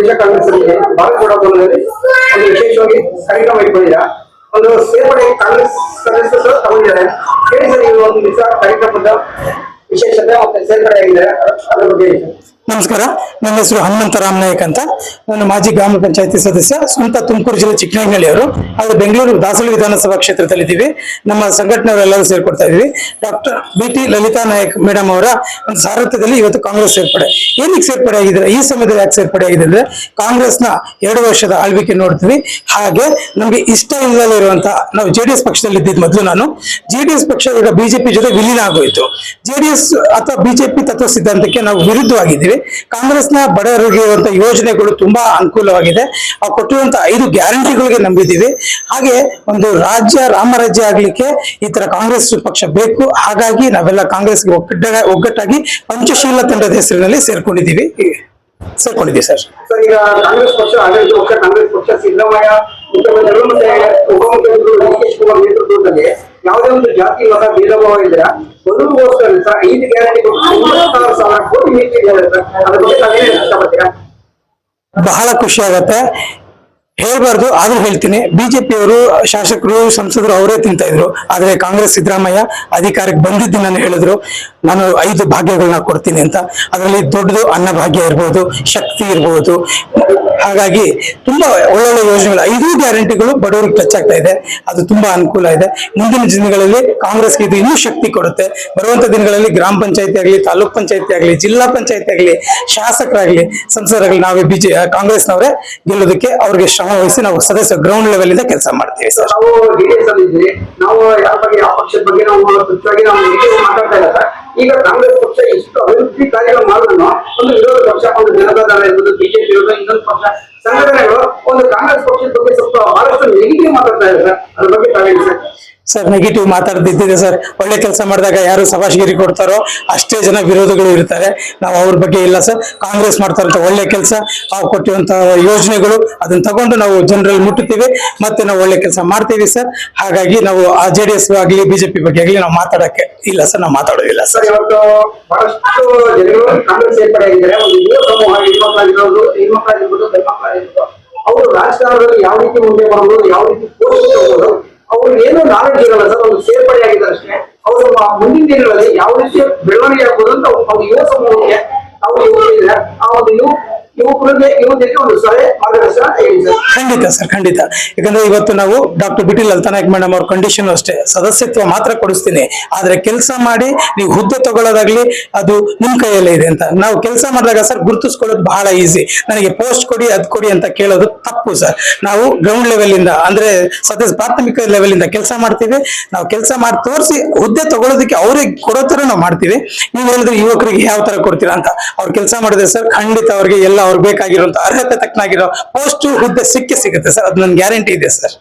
ಪ್ರದೇಶ ಕಾಂಗ್ರೆಸ್ ಬಾಗಲಕೋಟ ಭವನದಲ್ಲಿ ಒಂದು ವಿಶೇಷವಾಗಿ ಕಾರ್ಯಕ್ರಮ ಇಟ್ಕೊಂಡಿದ್ದೀರಾ ಒಂದು ಸೇರ್ಪಡೆ ಕಾಂಗ್ರೆಸ್ ಸದಸ್ಯರು ತಗೊಂಡಿದ್ದಾರೆ. ಹೇಳಿ ಸರ್ ಒಂದು ದಿವಸ ಕಾರ್ಯಕ್ರಮದ ವಿಶೇಷತೆ ಮತ್ತೆ ಸೇರ್ಪಡೆ ಆಗಿದ್ದಾರೆ ಅದ್ರ ಬಗ್ಗೆ. ನಮಸ್ಕಾರ. ನನ್ನ ಹೆಸರು ಹನುಮಂತರಾಮ್ ನಾಯಕ್ ಅಂತ. ನಾನು ಮಾಜಿ ಗ್ರಾಮ ಪಂಚಾಯತಿ ಸದಸ್ಯ ಸ್ವಂತ ತುಮಕೂರು ಜಿಲ್ಲೆ ಚಿಕ್ಕನಹಳ್ಳಿಯವರು ಆದರೆ ಬೆಂಗಳೂರು ದಾಸಳಿ ವಿಧಾನಸಭಾ ಕ್ಷೇತ್ರದಲ್ಲಿ ಇದ್ದೀವಿ ನಮ್ಮ ಸಂಘಟನೆಯವರೆಲ್ಲರೂ ಸೇರ್ಕೊಡ್ತಾ ಇದ್ದೀವಿ. Doctor B T Lalitha Naik madam ಅವರ ಒಂದು ಸಾರಥ್ಯದಲ್ಲಿ ಇವತ್ತು ಕಾಂಗ್ರೆಸ್ ಸೇರ್ಪಡೆ. ಏನಕ್ಕೆ ಸೇರ್ಪಡೆ ಆಗಿದ್ರೆ, ಈ ಸಮಯದಲ್ಲಿ ಯಾಕೆ ಸೇರ್ಪಡೆ ಆಗಿದೆ ಅಂದ್ರೆ, ಕಾಂಗ್ರೆಸ್ನ ಎರಡು ವರ್ಷದ ಆಳ್ವಿಕೆ ನೋಡ್ತೀವಿ. ಹಾಗೆ ನಮಗೆ ಇಷ್ಟ ಇಲ್ಲದೆ ಇರುವಂತಹ ನಾವು ಜೆ ಡಿ ಎಸ್ ಪಕ್ಷದಲ್ಲಿ ಇದ್ದಿದ್ದು ಮೊದಲು ನಾನು ಜೆ ಡಿ ಎಸ್ ಪಕ್ಷ ಈಗ ಬಿಜೆಪಿ ಜೊತೆ ವಿಲೀನ ಆಗೋಯ್ತು. ಜೆ ಡಿ ಎಸ್ ಅಥವಾ ಬಿಜೆಪಿ ತತ್ವ ಸಿದ್ಧಾಂತಕ್ಕೆ ನಾವು ವಿರುದ್ಧವಾಗಿದ್ದೀವಿ. ಕಾಂಗ್ರೆಸ್ನ ಬಡವರಿಗೆ ಇರುವಂತಹ ಯೋಜನೆಗಳು ತುಂಬಾ ಅನುಕೂಲವಾಗಿದೆ. ಅವ್ರು ಕೊಟ್ಟಿರುವಂತಹ ಐದು ಗ್ಯಾರಂಟಿಗಳಿಗೆ ನಂಬಿದ್ದೀವಿ. ಹಾಗೆ ಒಂದು ರಾಜ್ಯ ರಾಮರಾಜ್ಯ ಆಗ್ಲಿಕ್ಕೆ ಈ ತರ ಕಾಂಗ್ರೆಸ್ ಪಕ್ಷ ಬೇಕು. ಹಾಗಾಗಿ ನಾವೆಲ್ಲ ಕಾಂಗ್ರೆಸ್ಗೆ ಒಗ್ಗಟ್ಟ ಒಗ್ಗಟ್ಟಾಗಿ ಪಂಚಶೀಲ ತಂಡದ ಹೆಸರಿನಲ್ಲಿ ಸೇರ್ಕೊಂಡಿದ್ದೀವಿ. ಸೇರ್ಕೊಂಡಿದ್ದೀವಿ ಸರ್. ಈಗ ಕಾಂಗ್ರೆಸ್ ಪಕ್ಷ ಕಾಂಗ್ರೆಸ್ ಪಕ್ಷ ಯಾವುದೇ ಒಂದು ಜಾತಿ, ಮತ, ಭೇದ ಭಾವ ಇದ್ರೆ ಐದು ಗ್ಯಾರಂಟಿ ಸಾವಿರ ಕೋಟಿ ಬಹಳ ಖುಷಿ ಆಗತ್ತೆ. ಹೇಳ್ಬಾರ್ದು, ಆದ್ರೂ ಹೇಳ್ತೀನಿ. ಬಿಜೆಪಿಯವರು ಶಾಸಕರು, ಸಂಸದರು ಅವರೇ ತಿಂತಾ ಇದ್ರು. ಆದ್ರೆ ಕಾಂಗ್ರೆಸ್ ಸಿದ್ದರಾಮಯ್ಯ ಅಧಿಕಾರಕ್ಕೆ ಬಂದಿದ್ದು ನಾನು ಹೇಳಿದ್ರು. ನಾನು ಐದು ಭಾಗ್ಯಗಳನ್ನ ಕೊಡ್ತೀನಿ ಅಂತ. ಅದರಲ್ಲಿ ದೊಡ್ಡದು ಅನ್ನಭಾಗ್ಯ ಇರ್ಬೋದು, ಶಕ್ತಿ ಇರ್ಬೋದು. ಹಾಗಾಗಿ ತುಂಬಾ ಒಳ್ಳೊಳ್ಳೆ ಯೋಜನೆಗಳು. ಐದು ಗ್ಯಾರಂಟಿಗಳು ಬಡವರಿಗೆ ಟಚ್ ಆಗ್ತಾ ಇದೆ. ಅದು ತುಂಬಾ ಅನುಕೂಲ ಇದೆ. ಮುಂದಿನ ದಿನಗಳಲ್ಲಿ ಕಾಂಗ್ರೆಸ್ಗೆ ಇದು ಇನ್ನೂ ಶಕ್ತಿ ಕೊಡುತ್ತೆ. ಬರುವಂತ ದಿನಗಳಲ್ಲಿ ಗ್ರಾಮ ಪಂಚಾಯತಿ ಆಗಲಿ, ತಾಲೂಕ್ ಪಂಚಾಯತಿ ಆಗಲಿ, ಜಿಲ್ಲಾ ಪಂಚಾಯತಿ ಆಗಲಿ, ಶಾಸಕರಾಗಲಿ, ಸಂಸದರಾಗಲಿ ನಾವೇ ಬಿಜೆ ಕಾಂಗ್ರೆಸ್ನವರೇ ಗೆಲ್ಲೋದಕ್ಕೆ ಅವ್ರಿಗೆ ಶ್ರಮ ವಹಿಸಿ ನಾವು ಸದಸ್ಯ ಗ್ರೌಂಡ್ ಲೆವೆಲ್ ಇಂದ ಕೆಲಸ ಮಾಡ್ತೀವಿ ಸರ್. ನಾವು ಬಗ್ಗೆ ಬಗ್ಗೆ ನಾವು ಮಾತಾಡ್ತಾ ಇಲ್ಲ ಸರ್. ಈಗ ಕಾಂಗ್ರೆಸ್ ಪಕ್ಷ ಎಷ್ಟು ಅಭಿವೃದ್ಧಿ ಕಾರ್ಯಗಳು ಮಾಡಿದ್ರು ಪಕ್ಷ, ಒಂದು ಜನತಾ ದಳ ಇರ್ಬೋದು ಬಿಜೆಪಿ ಇರ್ಬೋದು, ಇನ್ನೊಂದು ಪಕ್ಷ, ಸಂಘಟನೆಗಳು, ಒಂದು ಕಾಂಗ್ರೆಸ್ ಪಕ್ಷದ ಬಗ್ಗೆ ಸ್ವಲ್ಪ ಬಹಳಷ್ಟು ನೆಗೆಟಿವ್ ಮಾತಾಡ್ತಾ ಇದ್ದಾರೆ. ಅದ್ರ ಬಗ್ಗೆ ತಾವೇನು ಸರ್ ಸರ್ ನೆಗೆಟಿವ್ ಮಾತಾಡ್ತಿದ್ದಿದೆ ಸರ್ ಒಳ್ಳೆ ಕೆಲಸ ಮಾಡಿದಾಗ ಯಾರು ಸಭಾಶಿಗಿರಿ ಕೊಡ್ತಾರೋ ಅಷ್ಟೇ ಜನ ವಿರೋಧಗಳು ಇರ್ತಾರೆ. ನಾವು ಅವ್ರ ಬಗ್ಗೆ ಇಲ್ಲ ಸರ್ ಕಾಂಗ್ರೆಸ್ ಮಾಡ್ತಾರಂತ ಒಳ್ಳೆ ಕೆಲಸ ಅವ್ರು ಕೊಟ್ಟಿರುವಂತಹ ಯೋಜನೆಗಳು ಅದನ್ನ ತಗೊಂಡು ನಾವು ಜನರಲ್ಲಿ ಮುಟ್ಟುತ್ತೀವಿ. ಮತ್ತೆ ನಾವು ಒಳ್ಳೆ ಕೆಲಸ ಮಾಡ್ತೀವಿ ಸರ್ ಹಾಗಾಗಿ ನಾವು ಆ ಜೆ ಡಿ ಎಸ್ ಆಗಲಿ ಬಿಜೆಪಿ ಬಗ್ಗೆ ಆಗಲಿ ನಾವು ಮಾತಾಡಕ್ಕೆ ಇಲ್ಲ ಸರ್ ನಾವು ಮಾತಾಡೋದಿಲ್ಲ ಸರ್ ಇವತ್ತು ಅವರು ರಾಜಕಾರಣದಲ್ಲಿ ಯಾವ ರೀತಿ ಮುಂದೆ ಬರಬಹುದು ಯಾವ ರೀತಿ ಅವ್ರು ಏನು ನಾಲೆಡ್ಜ್ ಇರಲ್ಲ ಸರ್ ಒಂದು ಸೇರ್ಪಡೆ ಆಗಿದ್ದಾರೆ ಅಷ್ಟೇ. ಅವರು ಮುಂದಿನ ದಿನಗಳಲ್ಲಿ ಯಾವ ರೀತಿಯ ಬೆಳವಣಿಗೆ ಆಗ್ಬೋದು ಅಂತ ಅವ್ರು ಯುವ ಸಮೂಹಕ್ಕೆ ಅವರು ಆ ಒಂದು ಯುವ ಖಂಡಿತ ಸರ್, ಖಂಡಿತ. ಯಾಕಂದ್ರೆ ಇವತ್ತು ನಾವು ಡಾಕ್ಟರ್ ಬಿಟಿಲ್ ಟಿ ಲಲಿತಾನಾಯಕ್ ಮೇಡಮ್ ಅವ್ರ ಕಂಡೀಷನ್ ಅಷ್ಟೇ. ಸದಸ್ಯತ್ವ ಮಾತ್ರ ಕೊಡಿಸ್ತೀನಿ. ಆದ್ರೆ ಕೆಲಸ ಮಾಡಿ ನೀವು ಹುದ್ದೆ ತಗೊಳ್ಳೋದಾಗ್ಲಿ ಅದು ನಿಮ್ ಕೈಯಲ್ಲೇ ಇದೆ ಅಂತ. ನಾವು ಕೆಲಸ ಮಾಡಿದಾಗ ಸರ್ ಗುರುತಿಸ್ಕೊಳ್ಳೋದು ಬಹಳ ಈಸಿ ನನಗೆ ಪೋಸ್ಟ್ ಕೊಡಿ, ಅದ್ ಕೊಡಿ ಅಂತ ಕೇಳೋದು ತಪ್ಪು ಸರ್. ನಾವು ಗ್ರೌಂಡ್ ಲೆವೆಲ್ ಇಂದ, ಅಂದ್ರೆ ಸದ್ಯ ಪ್ರಾಥಮಿಕ ಲೆವೆಲ್ ಇಂದ ಕೆಲಸ ಮಾಡ್ತೀವಿ. ನಾವು ಕೆಲಸ ಮಾಡಿ ತೋರಿಸಿ ಹುದ್ದೆ ತಗೊಳ್ಳೋದಕ್ಕೆ ಅವ್ರಿಗೆ ಕೊಡೋ ತರ ನಾವು ಮಾಡ್ತೀವಿ. ನೀವು ಹೇಳಿದ್ರೆ ಯುವಕರಿಗೆ ಯಾವ ತರ ಕೊಡ್ತೀರಾ ಅಂತ. ಅವ್ರು ಕೆಲಸ ಮಾಡಿದ್ರೆ ಸರ್ ಖಂಡಿತ ಅವ್ರಿಗೆ ಎಲ್ಲ ಅವ್ರಿಗೆ ಬೇಕಾಗಿರುವಂತ ಅರ್ಹತೆ ತಕ್ಕನಾಗಿರೋ ಪೋಸ್ಟ್ ಹುದ್ದೆ ಸಿಕ್ಕೇ ಸಿಗುತ್ತೆ ಸರ್ ಅದು ನನ್ ಗ್ಯಾರಂಟಿ ಇದೆ ಸರ್